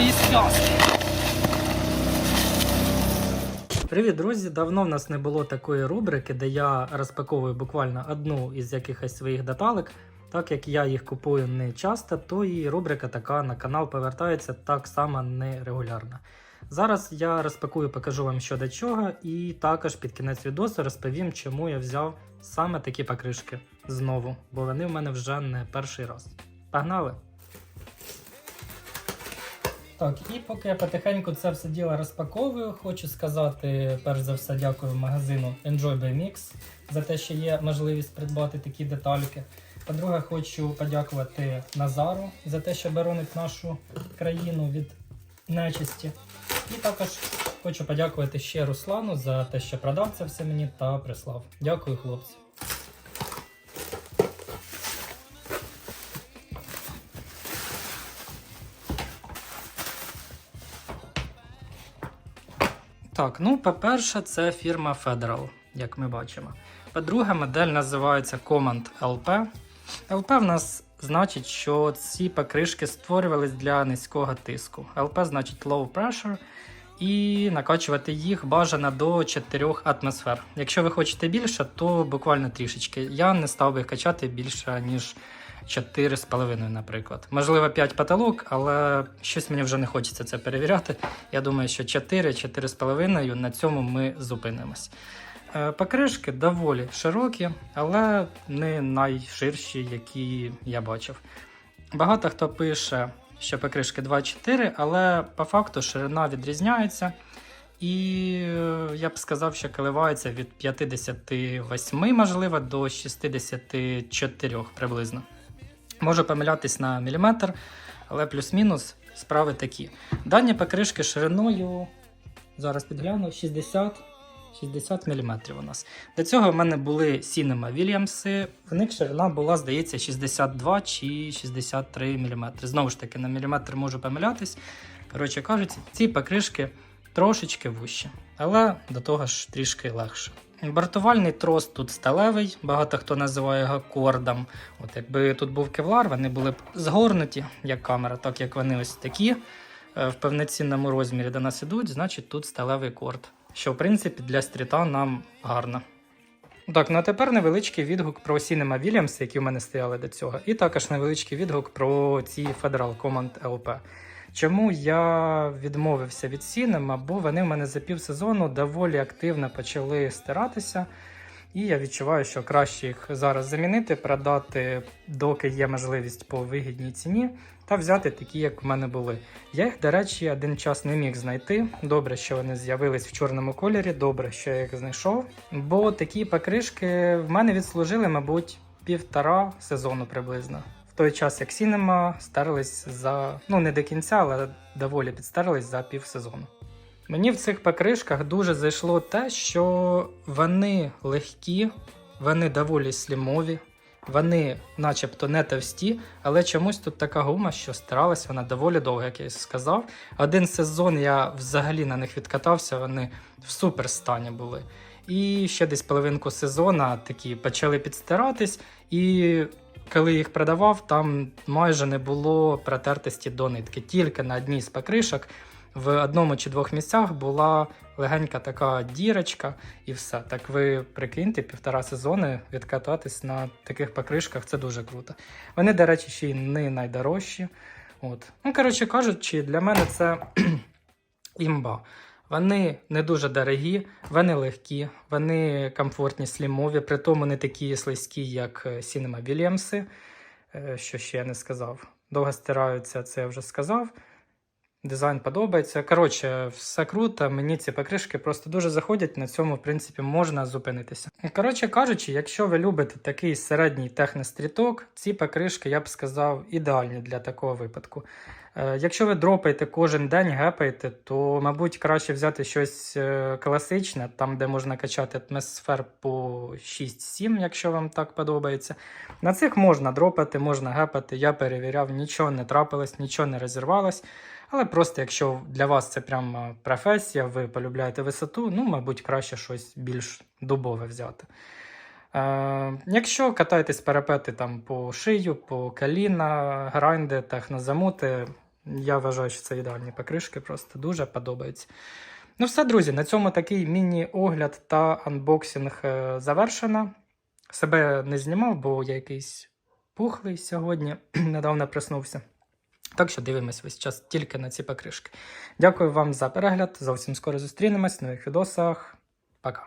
зв'язки. Привіт, друзі! Давно в нас не було такої рубрики, де я розпаковую буквально одну із якихось своїх деталек. Так як я їх купую не часто, то і рубрика така на канал повертається так само нерегулярно. Зараз я розпакую, покажу вам що до чого, і також під кінець відосу розповім, чому я взяв саме такі покришки знову, бо вони в мене вже не перший раз. Погнали! Так, і поки я потихеньку це все діло розпаковую, хочу сказати, перш за все, дякую магазину Enjoy by за те, що є можливість придбати такі детальки. По-друге, хочу подякувати Назару за те, що боронить нашу країну від нечисті. І також хочу подякувати ще Руслану за те, що продав це все мені та прислав. Дякую, хлопці. Так, ну, по-перше, це фірма Federal, як ми бачимо. По-друге, модель називається Command LP. LP в нас значить, що ці покришки створювались для низького тиску. LP значить Low Pressure. І накачувати їх бажано до 4 атмосфер. Якщо ви хочете більше, то буквально трішечки. Я не став би качати більше, ніж 4,5, наприклад. Можливо, 5 потолок, але щось мені вже не хочеться це перевіряти. Я думаю, що 4-4,5 на цьому ми зупинимось. Е, Покришки доволі широкі, але не найширші, які я бачив. Багато хто пише, що покришки 2,4, але по факту ширина відрізняється. І е, я б сказав, що коливається від 58, можливо, до 64 приблизно. Можу помилятись на міліметр, але плюс-мінус справи такі. Дані покришки шириною, зараз підгляну, 60 60 мм у нас. До цього в мене були Cinema Williams, в них ширина була, здається, 62 чи 63 мм. Знову ж таки, на міліметр можу помилятись. Коротше кажучи, ці покришки трошечки вужчі, але до того ж трішки легше. Бортувальний трос тут сталевий, багато хто називає його кордом. От якби тут був кевлар, вони були б згорнуті, як камера, так як вони ось такі е, в повноцінному розмірі до нас ідуть, значить тут сталевий корд. Що, в принципі, для стріта нам гарно. Так, ну а тепер невеличкий відгук про Cinema Williams, які в мене стояли до цього, і також невеличкий відгук про ці Federal Command LP. Чому я відмовився від Cinema? Бо вони в мене за півсезону доволі активно почали стиратися. І я відчуваю, що краще їх зараз замінити, продати, доки є можливість по вигідній ціні, та взяти такі, як в мене були. Я їх, до речі, один час не міг знайти. Добре, що вони з'явились в чорному кольорі, добре, що я їх знайшов. Бо такі покришки в мене відслужили, мабуть, півтора сезону приблизно. Той час, як Cinema старились за, ну не до кінця, але доволі підстарились за півсезону. Мені в цих покришках дуже зайшло те, що вони легкі, вони доволі слімові, вони начебто не товсті, але чомусь тут така гума, що старалась вона доволі довго, як я сказав. Один сезон я взагалі на них відкатався, вони в супер стані були. І ще десь половинку сезону такі почали підстиратись, і коли їх продавав, там майже не було протертості до нитки. Тільки на одній з покришок в одному чи двох місцях була легенька така дірочка, і все. Так ви прикиньте, півтора сезони відкататись на таких покришках це дуже круто. Вони, до речі, ще й не найдорожчі. От. Ну, коротше кажучи, для мене це імба. Вони не дуже дорогі, вони легкі, вони комфортні, слімові, при тому не такі слизькі, як е, Cinema Williams, е, що ще я не сказав. Довго стираються, це я вже сказав. Дизайн подобається. Коротше, все круто. Мені ці покришки просто дуже заходять. На цьому, в принципі, можна зупинитися. Коротше кажучи, якщо ви любите такий середній техностріток, ці покришки, я б сказав, ідеальні для такого випадку. Е, Якщо ви дропаєте кожен день, гепаєте, то, мабуть, краще взяти щось е, класичне, там, де можна качати атмосфер по 6-7, якщо вам так подобається. На цих можна дропати, можна гепати. Я перевіряв, нічого не трапилось, нічого не розірвалось. Але просто якщо для вас це прям професія, ви полюбляєте висоту, ну, мабуть, краще щось більш дубове взяти. Е, якщо катаєтесь парапети там по шию, по коліна, грайнди, технозамути, Я вважаю, що це ідеальні покришки, просто дуже подобаються. Ну, все, друзі, на цьому такий міні-огляд та анбоксинг е, завершено. Себе не знімав, бо я якийсь пухлий сьогодні, недавно проснувся. Так що дивимось весь час тільки на ці покришки. Дякую вам за перегляд. Зовсім скоро зустрінемось в нових відосах. Пока.